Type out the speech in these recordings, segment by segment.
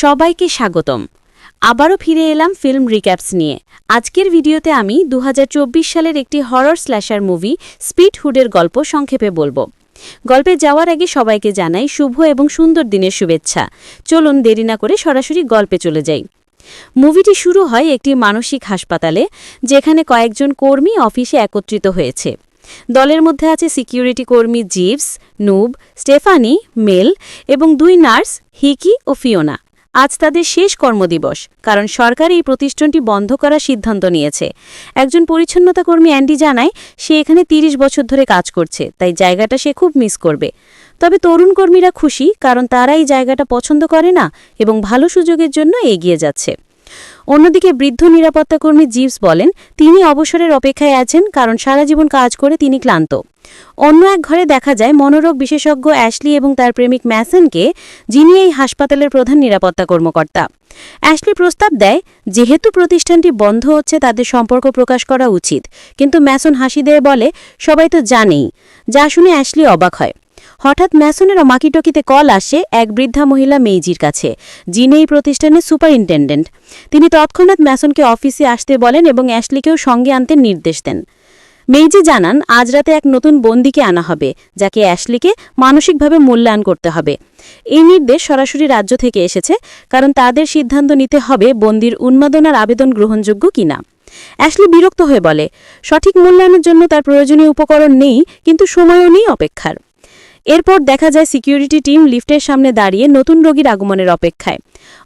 সবাইকে স্বাগতম। আবারও ফিরে এলাম ফিল্ম রিক্যাপস নিয়ে। আজকের ভিডিওতে আমি দু হাজার চব্বিশ সালের একটি হরর স্ল্যাশার মুভি স্পিড হুডের গল্প সংক্ষেপে বলব। গল্পে যাওয়ার আগে সবাইকে জানাই শুভ এবং সুন্দর দিনের শুভেচ্ছা। চলুন দেরি না করে সরাসরি গল্পে চলে যাই। মুভিটি শুরু হয় একটি মানসিক হাসপাতালে, যেখানে কয়েকজন কর্মী অফিসে একত্রিত হয়েছে। দলের মধ্যে আছে সিকিউরিটি কর্মী জিভস, নুব, স্টেফানি, মেল এবং দুই নার্স, হিকি ও ফিওনা। আজ তাদের শেষ কর্মদিবস, কারণ সরকার এই প্রতিষ্ঠানটি বন্ধ করার সিদ্ধান্ত নিয়েছে। একজন পরিচ্ছন্নতা কর্মী অ্যান্ডি জানায়, সে এখানে ৩০ বছর ধরে কাজ করছে, তাই জায়গাটা সে খুব মিস করবে। তবে তরুণ কর্মীরা খুশি, কারণ তারা এই জায়গাটা পছন্দ করে না এবং ভালো সুযোগের জন্য এগিয়ে যাচ্ছে। অন্যদিকে বৃদ্ধ নিরাপত্তা কর্মী জিভস বলেন, তিনি অবসরের অপেক্ষায় আছেন, কারণ সারা জীবন কাজ করে তিনি ক্লান্ত। অন্য এক ঘরে দেখা যায়, মনোরোগ বিশেষজ্ঞ অ্যাশলি এবং তার প্রেমিক ম্যাসনকে, যিনি এই হাসপাতালের প্রধান নিরাপত্তা কর্মকর্তা। অ্যাশলি প্রস্তাব দেয়, যেহেতু প্রতিষ্ঠানটি বন্ধ হচ্ছে, তাদের সম্পর্ক প্রকাশ করা উচিত। কিন্তু ম্যাসন হাসি দিয়ে বলে, সবাই তো জানেই। যা শুনে অ্যাশলি অবাক হয়। হঠাৎ ম্যাসনের মাকিটকিতে কল আসে এক বৃদ্ধা মহিলা মেইজির কাছে, যিনি এই প্রতিষ্ঠানের সুপারিনটেন্ডেন্ট। তিনি তৎক্ষণাৎ ম্যাসনকে অফিসে আসতে বলেন এবং অ্যাশলিকেও সঙ্গে আনতে নির্দেশ দেন। মেইজি জানান, আজ রাতে এক নতুন বন্দিকে আনা হবে, যাকে অ্যাশলিকে মানসিকভাবে মূল্যায়ন করতে হবে। এই নির্দেশ সরাসরি রাজ্য থেকে এসেছে, কারণ তাদের সিদ্ধান্ত নিতে হবে বন্দির উন্মাদনার আবেদন গ্রহণযোগ্য কিনা। অ্যাশলি বিরক্ত হয়ে বলে, সঠিক মূল্যায়নের জন্য তার প্রয়োজনীয় উপকরণ নেই, কিন্তু সময়ও নেই অপেক্ষার। এরপর দেখা যায় সিকিউরিটি টিম লিফটের সামনে দাঁড়িয়ে নতুন রোগীর আগমনের অপেক্ষায়।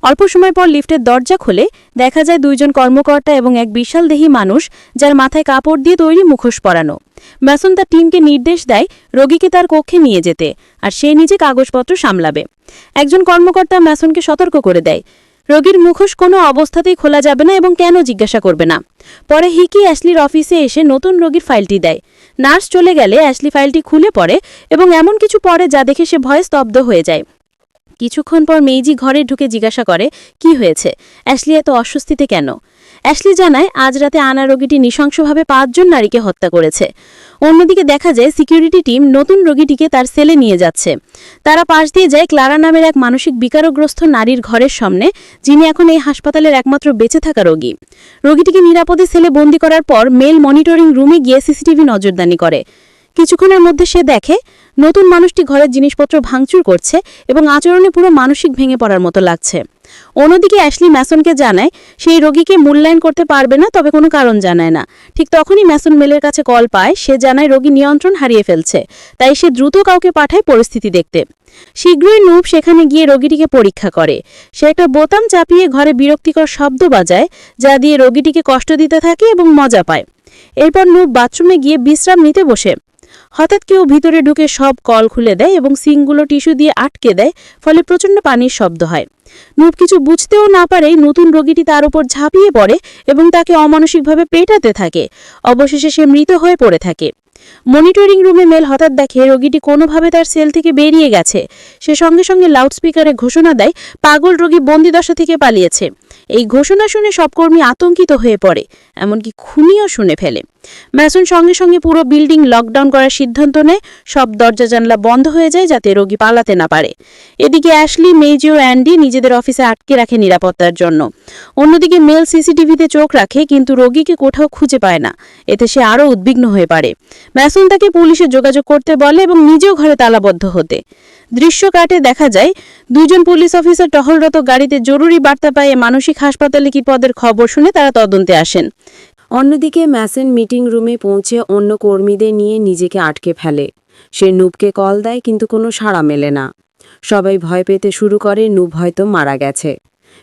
অল্প সময় পর লিফটের দরজা খুলে, দেখা যায় দুইজন কর্মকর্তা এবং এক বিশাল বিশালদেহী মানুষ, যার মাথায় কাপড় দিয়ে তৈরি মুখোশ পরানো। ম্যাসন তার টিমকে নির্দেশ দেয় রোগীকে তার কক্ষে নিয়ে যেতে, আর সে নিজে কাগজপত্র সামলাবে। একজন কর্মকর্তা ম্যাসনকে সতর্ক করে দেয়। রোগীর মুখোশ কোনো অবস্থাতেই খোলা যাবে না এবং কেন জিজ্ঞাসা করবে না। পরে হিকি অ্যাশলির অফিসে এসে নতুন রোগীর ফাইলটি দেয়। নার্স চলে গেলে অ্যাশলি ফাইলটি খুলে পড়ে এবং এমন কিছু পড়ে যা দেখে সে ভয়ে স্তব্ধ হয়ে যায়। কিছুক্ষণ পর মেইজি ঘরে ঢুকে জিজ্ঞাসা করে, কি হয়েছে? অ্যাশলি এত অস্বস্তিতে কেন? অ্যাশলি জানায়, আজ রাতে আনা রোগীটি নৃশংসভাবে পাঁচজন নারীকে হত্যা করেছে। অন্যদিকে দেখা যায়, সিকিউরিটি টিম নতুন রোগীটিকে তার সেলে নিয়ে যাচ্ছে। তারা পাশ দিয়ে যায় ক্লারা নামের এক মানসিক বিকারগ্রস্ত নারীর ঘরের সামনে, যিনি এখন এই হাসপাতালের একমাত্র বেঁচে থাকা রোগী। রোগীটিকে নিরাপদে সেলে বন্দি করার পর মেল মনিটরিং রুমে গিয়ে সিসিটিভি নজরদানি করে। কিছুক্ষণের মধ্যে সে দেখে, নতুন মানুষটি ঘরের জিনিসপত্র ভাঙচুর করছে এবং আচরণে পুরো মানসিক ভেঙে পড়ার মতো লাগছে। অন্যদিকে অ্যাশলি ম্যাসনকে জানায়, সেই রোগীকে মূল্যায়ন করতে পারবে না, তবে কোনো কারণ জানায় না। ঠিক তখনই ম্যাসন মেলের কাছে কল পায়, সে জানায় রোগী নিয়ন্ত্রণ হারিয়ে ফেলছে, তাই সে দ্রুত কাউকে পাঠায় পরিস্থিতি দেখতে। শীঘ্রই নূপ সেখানে গিয়ে রোগীটিকে পরীক্ষা করে। সে একটা বোতাম চাপিয়ে ঘরে বিরক্তিকর শব্দ বাজায়, যা দিয়ে রোগীটিকে কষ্ট দিতে থাকে এবং মজা পায়। এরপর নূপ বাথরুমে গিয়ে বিশ্রাম নিতে বসে। হঠাৎ কেউ ভিতরে ঢুকে সব কল খুলে দেয় এবং সিংগুলো টিস্যু দিয়ে আটকে দেয়, ফলে প্রচণ্ড পানির শব্দ হয়। নূপ কিছু বুঝতেও না পারে নতুন রোগীটি তার উপর ঝাঁপিয়ে পড়ে এবং তাকে অমানসিকভাবে পেটাতে থাকে। অবশেষে সে মৃত হয়ে পড়ে থাকে। মনিটরিং রুমে মেল হঠাৎ দেখে রোগীটি কোনোভাবে তার সেল থেকে বেরিয়ে গেছে। সে সঙ্গে সঙ্গে লাউডস্পিকারে ঘোষণা দেয়, পাগল রোগী বন্দিদশা থেকে পালিয়েছে। এই ঘোষণা শুনে সব কর্মী আতঙ্কিত হয়ে পড়ে, এমনকি খুনিও শুনে ফেলে। ম্যাসন সঙ্গে সঙ্গে পুরো বিল্ডিং লকডাউন করার সিদ্ধান্ত নেয়। সব দরজা জানলা বন্ধ হয়ে যায় যাতে রোগী পালাতে না পারে। এদিকে অ্যাশলি মেজি ও অ্যান্ডি নিজেদের অফিসে আটকে রাখে নিরাপত্তার জন্য। অন্যদিকে মেল সিসিটিভিতে চোখ রাখে, কিন্তু রোগীকে কোথাও খুঁজে পায় না। এতে সে আরও উদ্বিগ্ন হয়ে পারে ম্যাসন তাকে পুলিশে যোগাযোগ করতে বলে এবং নিজেও ঘরে তালাবদ্ধ হতে। দৃশ্য কাটে দেখা যায়, দুজন পুলিশ অফিসার টহলরত গাড়িতে জরুরি বার্তা পায়ে মানসিক হাসপাতালে কি পদের খবর শুনে তারা তদন্তে আসেন। অন্যদিকে ম্যাসেন মিটিং রুমে পৌঁছে অন্য কর্মীদের নিয়ে নিজেকে আটকে ফেলে। সে নুবকে কল দেয়, কিন্তু কোনো সাড়া মেলে না। সবাই ভয় পেতে শুরু করে, নুব হয়তো মারা গেছে।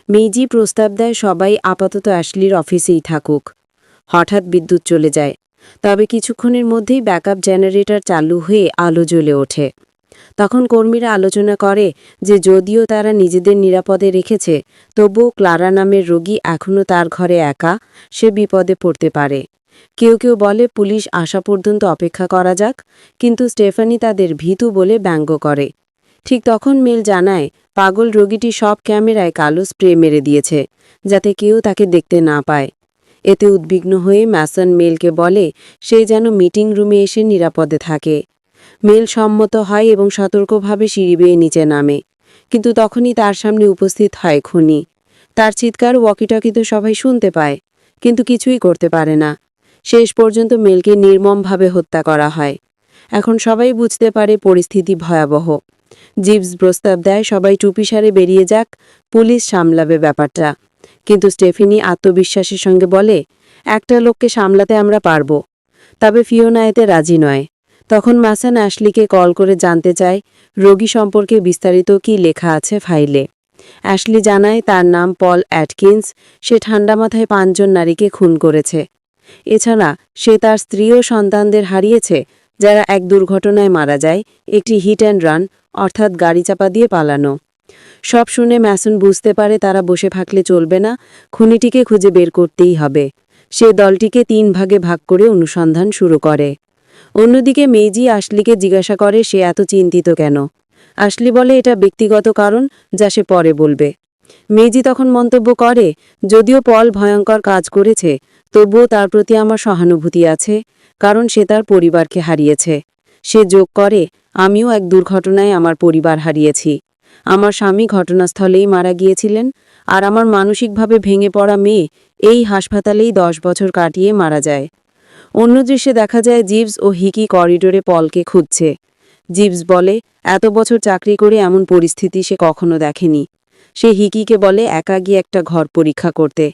মেইজি প্রস্তাব দেয়, সবাই আপাতত অ্যাশলির অফিসেই থাকুক। হঠাৎ বিদ্যুৎ চলে যায়। তবে কিছুক্ষণের মধ্যেই ব্যাকআপ জেনারেটর চালু হয়ে আলো জ্বলে ওঠে। তখন কর্মীরা আলোচনা করে যে যদিও তারা নিজেদের নিরাপদে রেখেছে, তবুও ক্লারা নামের রোগী এখনও তার ঘরে একা, সে বিপদে পড়তে পারে। কেউ কেউ বলে, পুলিশ আসা পর্যন্ত অপেক্ষা করা যাক। কিন্তু স্টেফানি তাদের ভীতু বলে ব্যঙ্গ করে। ঠিক তখন মেল জানায়, পাগল রোগীটি সব ক্যামেরায় কালো স্প্রে মেরে দিয়েছে, যাতে কেউ তাকে দেখতে না পায়। এতে উদ্বিগ্ন হয়ে ম্যাসন মেলকে বলে, সে যেন মিটিং রুমে এসে নিরাপদে থাকে। মেল সম্মত হয় এবং সতর্কভাবে সিঁড়ি বেয়ে নিচে নামে। কিন্তু তখনই তার সামনে উপস্থিত হয় খুনি। তার চিৎকার ওয়াকিটকিতে সবাই শুনতে পায়, কিন্তু কিছুই করতে পারে না। শেষ পর্যন্ত মেলকে নির্মমভাবে হত্যা করা হয়। এখন সবাই বুঝতে পারে পরিস্থিতি ভয়াবহ। জিভস প্রস্তাব দেয়, সবাই টুপিসারে বেরিয়ে যাক, পুলিশ সামলাবে ব্যাপারটা। কিন্তু স্টেফিনি আত্মবিশ্বাসের সঙ্গে বলে, একটা লোককে সামলাতে আমরা পারব। তবে ফিওনা এতে রাজি নয়। তখন মাসান অ্যাশলিকে কল করে জানতে চায়, রোগী সম্পর্কে বিস্তারিত কি লেখা আছে ফাইলে। অ্যাশলি জানায় তার নাম পল অ্যাটকিন্স, সে ঠান্ডা মাথায় পাঁচজন নারীকে খুন করেছে। এছাড়া সে তার স্ত্রী ও সন্তানদের হারিয়েছে, যারা এক দুর্ঘটনায় মারা যায়, একটি হিট অ্যান্ড রান, অর্থাৎ গাড়ি চাপা দিয়ে পালানো। সব শুনে ম্যাসন বুঝতে পারে তারা বসে থাকলে চলবে না, খুনিটিকে খুঁজে বের করতেই হবে। সে দলটিকে তিন ভাগে ভাগ করে অনুসন্ধান শুরু করে। অন্যদিকে মেইজি আশলিকে জিজ্ঞাসা করে, সে এত চিন্তিত কেন? আশলি বলে, এটা ব্যক্তিগত কারণ যা সে পরে বলবে। মেইজি তখন মন্তব্য করে, যদিও পল ভয়ঙ্কর কাজ করেছে, তবুও তার প্রতি আমার সহানুভূতি আছে, কারণ সে তার পরিবারকে হারিয়েছে। সে যোগ করে, আমিও এক দুর্ঘটনায় আমার পরিবার হারিয়েছি। আমার স্বামী ঘটনাস্থলেই মারা গিয়েছিলেন, আর আমার মানসিকভাবে ভেঙে পড়া মেয়ে এই হাসপাতালেই দশ বছর কাটিয়ে মারা যায়। অন্য দৃশ্যে দেখা যায় জিভস ও হিকি করিডোরে পলকে খুঁজছে। জিভস বলে, এত বছর চাকরি করে এমন পরিস্থিতি সে কখনো দেখেনি। সে হিকিকে বলে, একা গিয়ে একটা ঘর পরীক্ষা করতে।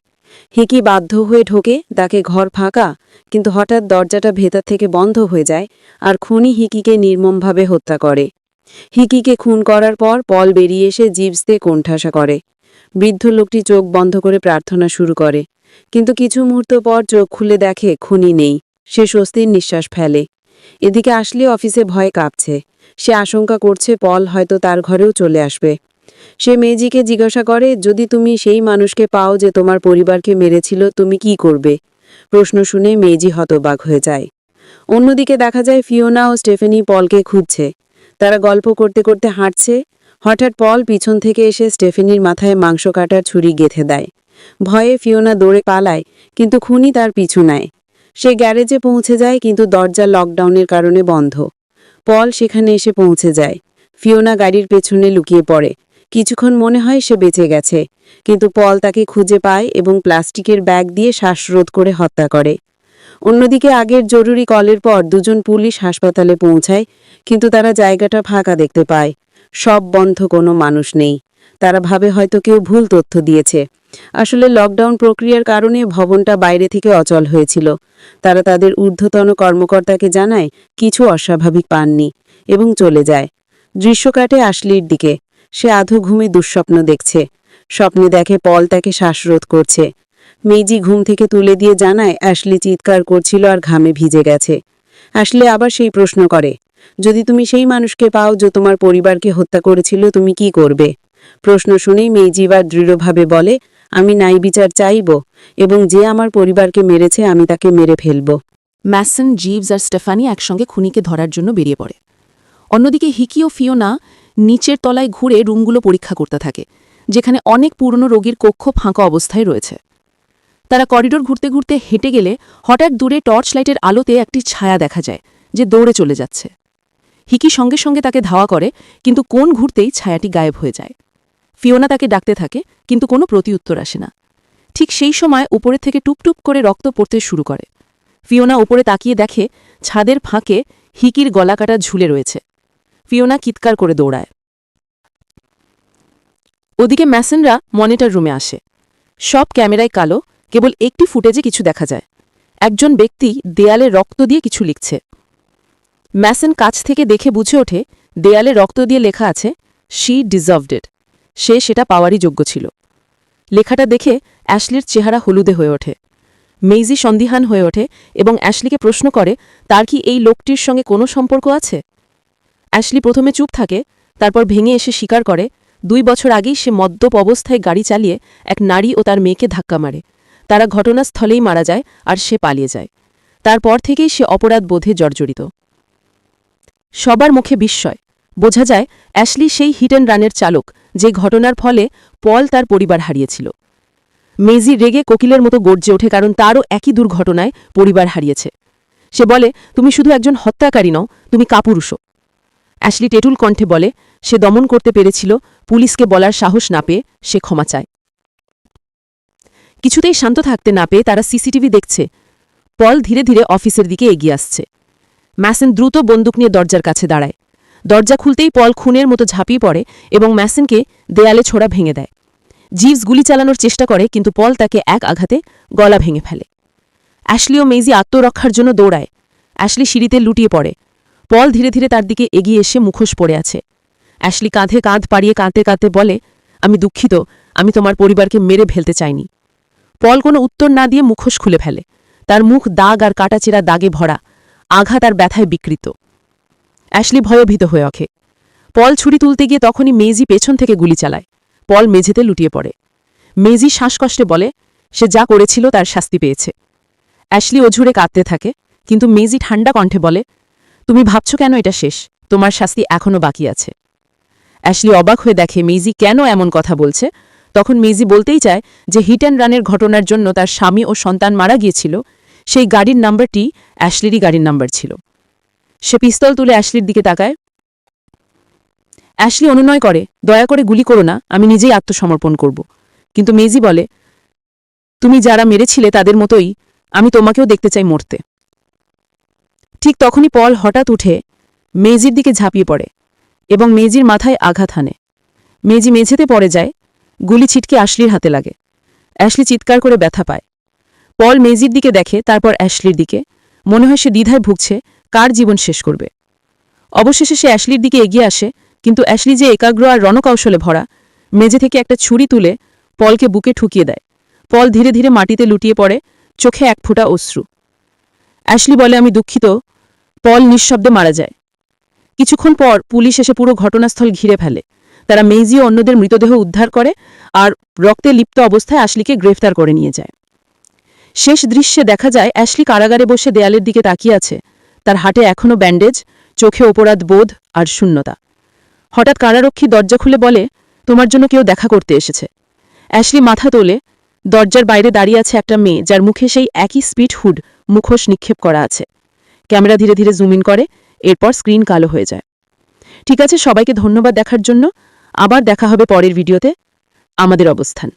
হিকি বাধ্য হয়ে ঢোকে, তাকে ঘর ফাঁকা? কিন্তু হঠাৎ দরজাটা ভেতর থেকে বন্ধ হয়ে যায় আর খুনি হিকিকে নির্মমভাবে হত্যা করে। হিকিকে খুন করার পর পল বেরিয়ে এসে জিভসতে কোণঠাসা করে। বৃদ্ধ লোকটি চোখ বন্ধ করে প্রার্থনা শুরু করে, কিন্তু কিছু মুহূর্ত পর চোখ খুলে দেখে খুনি নেই। সে স্বস্তির নিঃশ্বাস ফেলে। এদিকে আসলে অফিসে ভয় কাঁপছে। সে আশঙ্কা করছে পল হয়তো তার ঘরেও চলে আসবে। সে মেজিকে জিজ্ঞাসা করে, যদি তুমি সেই মানুষকে পাও যে তোমার পরিবারকে মেরেছিল, তুমি কি করবে? প্রশ্ন শুনে মেজি হতবাক হয়ে যায়। অন্যদিকে দেখা যায় ফিওনা ও স্টেফেনি পলকে খুঁজছে। তারা গল্প করতে করতে হাঁটছে। হঠাৎ পল পিছন থেকে এসে স্টেফেনির মাথায় মাংস কাটার ছুরি গেথে দেয়। ভয়ে ফিওনা দৌড়ে পালায়, কিন্তু খুনি তার পিছু নেয়। সে গ্যারেজে পৌঁছে যায়, কিন্তু দরজা লকডাউনের কারণে বন্ধ। পল সেখানে এসে পৌঁছে যায়। ফিওনা গাড়ির পেছনে লুকিয়ে পড়ে। কিছুক্ষণ মনে হয় সে বেঁচে গেছে, কিন্তু পল তাকে খুঁজে পায় এবং প্লাস্টিকের ব্যাগ দিয়ে শ্বাসরোধ করে হত্যা করে। অন্যদিকে আগের জরুরি কলের পর দুজন পুলিশ হাসপাতালে পৌঁছায়, কিন্তু তারা জায়গাটা ফাঁকা দেখতে পায়। সব বন্ধ, কোনো মানুষ নেই। তারা ভাবে হয়তো কেউ ভুল তথ্য দিয়েছে। আসলে লকডাউন প্রক্রিয়ার কারণে ভবনটা বাইরে থেকে অচল হয়েছিল। তারা তাদের ঊর্ধ্বতন কর্মকর্তাকে জানায় কিছু অস্বাভাবিক পাননি এবং চলে যায়। দৃশ্য কাটে আশলির দিকে। সে আধো ঘুমে দুঃস্বপ্ন দেখছে। স্বপ্নে দেখে পল তাকে শ্বাসরোধ করছে। মেজি ঘুম থেকে তুলে দিয়ে জানায় অ্যাশলি চিৎকার করছিল আর ঘামে ভিজে গেছে। অ্যাশলি আবার সেই প্রশ্ন করে, যদি তুমি সেই মানুষকে পাও যে তোমার পরিবারকে হত্যা করেছিল, তুমি কি করবে? প্রশ্ন শুনেই মেইজিবার দৃঢ়ভাবে বলে আমি নাই বিচার চাইব এবং যে আমার পরিবারকে মেরেছে আমি তাকে মেরে ফেলব। ম্যাসন, জিভস আর স্টেফানি একসঙ্গে খুনিকে ধরার জন্য বেরিয়ে পড়ে। অন্যদিকে হিকি ও ফিওনা নিচের তলায় ঘুরে রুমগুলো পরীক্ষা করতে থাকে, যেখানে অনেক পুরনো রোগীর কক্ষ ফাঁকা অবস্থায় রয়েছে। তারা করিডোর ঘুরতে ঘুরতে হেঁটে গেলে হঠাৎ দূরে টর্চ লাইটের আলোতে একটি ছায়া দেখা যায়, যে দৌড়ে চলে যাচ্ছে। হিকি সঙ্গে সঙ্গে তাকে ধাওয়া করে, কিন্তু কোন ঘুরতেই ছায়াটি গায়েব হয়ে যায়। ফিওনা তাকে ডাকতে থাকে, কিন্তু কোনো প্রতিউত্তর আসে না। ঠিক সেই সময় উপরে থেকে টুপটুপ করে রক্ত পড়তে শুরু করে। ফিওনা উপরে তাকিয়ে দেখে ছাদের ফাঁকে হিকির গলাকাটা ঝুলে রয়েছে। ফিওনা কিৎকার করে দৌড়ায়। ওদিকে ম্যাসেনরা মনিটর রুমে আসে। সব ক্যামেরায় কালো, কেবল একটি ফুটেজে কিছু দেখা যায়। একজন ব্যক্তি দেয়ালে রক্ত দিয়ে কিছু লিখছে। ম্যাসেন কাছ থেকে দেখে বুঝে ওঠে, দেয়ালে রক্ত দিয়ে লেখা আছে, শি ডিজার্ভড সে সেটা পাওয়ারই যোগ্য ছিল। লেখাটা দেখে অ্যাশলির চেহারা হলুদে হয়ে ওঠে। মেইজি সন্দিহান হয়ে ওঠে এবং অ্যাশলিকে প্রশ্ন করে, তার কি এই লোকটির সঙ্গে কোনো সম্পর্ক আছে? অ্যাশলি প্রথমে চুপ থাকে, তারপর ভেঙে এসে স্বীকার করে, দুই বছর আগেই সে মদ্যপ অবস্থায় গাড়ি চালিয়ে এক নারী ও তার মেয়েকে ধাক্কা মারে। তারা ঘটনাস্থলেই মারা যায় আর সে পালিয়ে যায়। তারপর থেকেই সে অপরাধ বোধে জর্জরিত। সবার মুখে বিস্ময়। বোঝা যায়, অ্যাশলি সেই হিট অ্যান্ড রানের চালক যে ঘটনার ফলে পল তার পরিবার হারিয়েছিল। মেজি রেগে কোকিলের মতো গর্জে ওঠে কারণ তারও একই দুর্ঘটনায় পরিবার হারিয়েছে। সে বলে, তুমি শুধু একজন হত্যাকারী নও, তুমি কাপুরুষও। অ্যাশলি টেটুল কণ্ঠে বলে, সে দমন করতে পেরেছিল, পুলিশকে বলার সাহস না পেয়ে সে ক্ষমা চায়। কিছুতেই শান্ত থাকতে না পেয়ে তারা সিসিটিভি দেখছে। পল ধীরে ধীরে অফিসের দিকে এগিয়ে আসছে। ম্যাসেন দ্রুত বন্দুক নিয়ে দরজার কাছে দাঁড়ায়। দরজা খুলতেই পল খুনের মতো ঝাঁপিয়ে পড়ে এবং ম্যাসেনকে দেয়ালে ছোড়া ভেঙে দেয়। জিভস গুলি চালানোর চেষ্টা করে, কিন্তু পল তাকে এক আঘাতে গলা ভেঙে ফেলে। অ্যাশলি ও মেইজি আত্মরক্ষার জন্য দৌড়ায়। অ্যাশলি সিঁড়িতে লুটিয়ে পড়ে। পল ধীরে ধীরে তার দিকে এগিয়ে এসে মুখোশ পড়ে আছে। অ্যাশলি কাঁধে কাঁধ পাড়িয়ে কাঁদতে কাঁদতে বলে, আমি দুঃখিত, আমি তোমার পরিবারকে মেরে ফেলতে চাইনি। পল কোনো উত্তর না দিয়ে মুখোশ খুলে ফেলে। তার মুখ দাগ আর কাটাচেরা দাগে ভরা। আঘাত আর ব্যথায় বিকৃত। অ্যাশলি ভয়ভীত হয়ে ওঠে। পল ছুরি তুলতে গিয়ে তখনই মেজি পেছন থেকে গুলি চালায়। পল মেঝেতে লুটিয়ে পড়ে। মেজি শ্বাসকষ্টে বলে, সে যা করেছিল তার শাস্তি পেয়েছে। অ্যাশলি অঝুরে কাঁদতে থাকে, কিন্তু মেজি ঠান্ডা কণ্ঠে বলে, তুমি ভাবছ কেন এটা শেষ? তোমার শাস্তি এখনও বাকি আছে। অ্যাশলি অবাক হয়ে দেখে মেজি কেন এমন কথা বলছে। তখন মেজি বলতেই চায় যে হিট অ্যান্ড রানের ঘটনার জন্য তার স্বামী ও সন্তান মারা গিয়েছিল। সেই গাড়ির নাম্বারটি অ্যাশলিরই গাড়ির নাম্বার ছিল। সে পিস্তল তুলে অ্যাশলির দিকে তাকায়। অ্যাশলি অনুনয় করে, দয়া করে গুলি করো না, আমি নিজেই আত্মসমর্পণ করব। কিন্তু মেজি বলে, তুমি যারা মেরেছিলে তাদের মতোই আমি তোমাকেও দেখতে চাই মরতে। ঠিক তখনই পল হঠাৎ উঠে মেজির দিকে ঝাঁপিয়ে পড়ে এবং মেজির মাথায় আঘাত হানে। মেজি মেঝেতে পড়ে যায়, গুলি ছিটকে অ্যাশলির হাতে লাগে। অ্যাশলি চিৎকার করে ব্যথা পায়। পল মেজির দিকে দেখে, তারপর অ্যাশলির দিকে। মনে হয় সে দ্বিধায় ভুগছে কার জীবন শেষ করবে? অবশেষে সে অ্যাশলির দিকে এগিয়ে আসে, কিন্তু অ্যাশলি যে একাগ্র আর রণকৌশলে ভরা, মেঝে থেকে একটা ছুরি তুলে পলকে বুকে ঠুকিয়ে দেয়। পল ধীরে ধীরে মাটিতে লুটিয়ে পড়ে, চোখে এক ফোঁটা অশ্রু। অ্যাশলি বলে, আমি দুঃখিত। পল নিঃশব্দে মারা যায়। কিছুক্ষণ পর পুলিশ এসে পুরো ঘটনাস্থল ঘিরে ফেলে। তারা মেজি ও অন্যদের মৃতদেহ উদ্ধার করে আর রক্তে লিপ্ত অবস্থায় অ্যাশলিকে গ্রেফতার করে নিয়ে যায়। শেষ দৃশ্যে দেখা যায়, অ্যাশলি কারাগারে বসে দেয়ালের দিকে তাকিয়ে আছে। তার হাটে এখনও ব্যান্ডেজ, চোখে অপরাধ, বোধ আর শূন্যতা। হঠাৎ কারারক্ষী দরজা খুলে বলে, তোমার জন্য কেউ দেখা করতে এসেছে। অ্যাশলি মাথা তোলে, দরজার বাইরে দাঁড়িয়ে আছে একটা মেয়ে, যার মুখে সেই একই স্পিড হুড, মুখোশ নিক্ষেপ করা আছে। ক্যামেরা ধীরে ধীরে জুম ইন করে, এরপর স্ক্রিন কালো হয়ে যায়। ঠিক আছে, সবাইকে ধন্যবাদ দেখার জন্য। আবার দেখা হবে পরের ভিডিওতে। আমাদের অবস্থান।